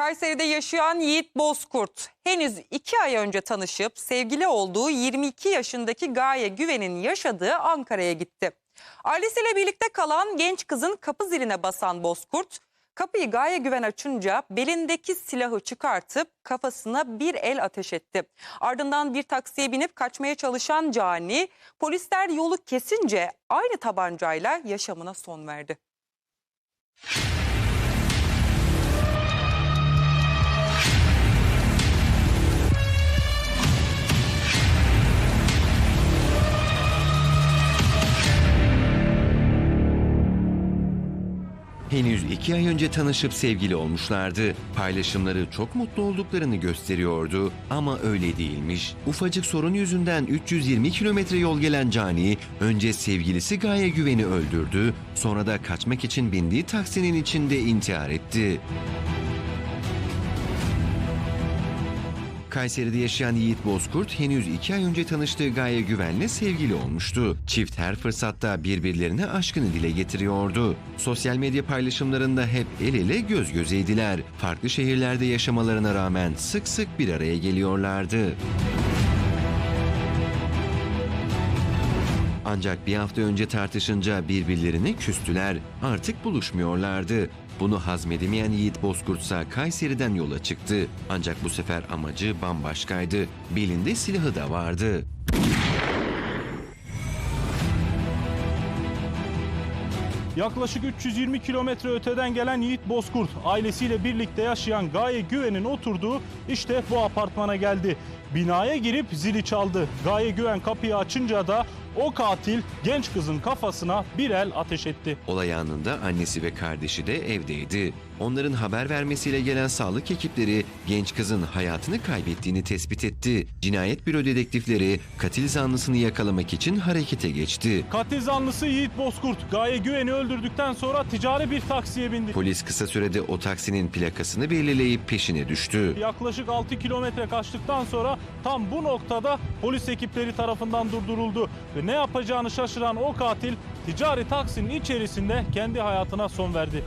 Kayseri'de yaşayan Yiğit Bozkurt henüz iki ay önce tanışıp sevgili olduğu 22 yaşındaki Gaye Güven'in yaşadığı Ankara'ya gitti. Ailesiyle birlikte kalan genç kızın kapı ziline basan Bozkurt, kapıyı Gaye Güven açınca belindeki silahı çıkartıp kafasına bir el ateş etti. Ardından bir taksiye binip kaçmaya çalışan Cani, polisler yolu kesince aynı tabancayla yaşamına son verdi. Henüz iki ay önce tanışıp sevgili olmuşlardı. Paylaşımları çok mutlu olduklarını gösteriyordu ama öyle değilmiş. Ufacık sorun yüzünden 320 kilometre yol gelen Cani önce sevgilisi Gaye Güven'i öldürdü, sonra da kaçmak için bindiği taksinin içinde intihar etti. Kayseri'de yaşayan Yiğit Bozkurt henüz iki ay önce tanıştığı Gaye Güven'le sevgili olmuştu. Çift her fırsatta birbirlerine aşkını dile getiriyordu. Sosyal medya paylaşımlarında hep el ele göz gözeydiler. Farklı şehirlerde yaşamalarına rağmen sık sık bir araya geliyorlardı. Ancak bir hafta önce tartışınca birbirlerine küstüler. Artık buluşmuyorlardı. Bunu hazmedemeyen Yiğit Bozkurtsa Kayseri'den yola çıktı. Ancak bu sefer amacı bambaşkaydı. Belinde silahı da vardı. Yaklaşık 320 kilometre öteden gelen Yiğit Bozkurt ailesiyle birlikte yaşayan Gaye Güven'in oturduğu işte bu apartmana geldi. Binaya girip zili çaldı. Gaye Güven kapıyı açınca da o katil genç kızın kafasına bir el ateş etti. Olay anında annesi ve kardeşi de evdeydi. Onların haber vermesiyle gelen sağlık ekipleri genç kızın hayatını kaybettiğini tespit etti. Cinayet büro dedektifleri katil zanlısını yakalamak için harekete geçti. Katil zanlısı Yiğit Bozkurt Gaye Güven'i öldürdükten sonra ticari bir taksiye bindi. Polis kısa sürede o taksinin plakasını belirleyip peşine düştü. Yaklaşık 6 kilometre kaçtıktan sonra tam bu noktada polis ekipleri tarafından durduruldu. Ve ne yapacağını şaşıran o katil ticari taksinin içerisinde kendi hayatına son verdi.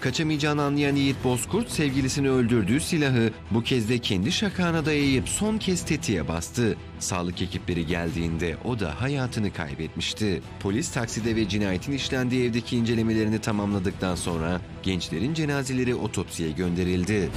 Kaçamayacağını anlayan Yiğit Bozkurt sevgilisini öldürdüğü silahı bu kez de kendi şakağına dayayıp son kez tetiğe bastı. Sağlık ekipleri geldiğinde o da hayatını kaybetmişti. Polis takside ve cinayetin işlendiği evdeki incelemelerini tamamladıktan sonra gençlerin cenazeleri otopsiye gönderildi.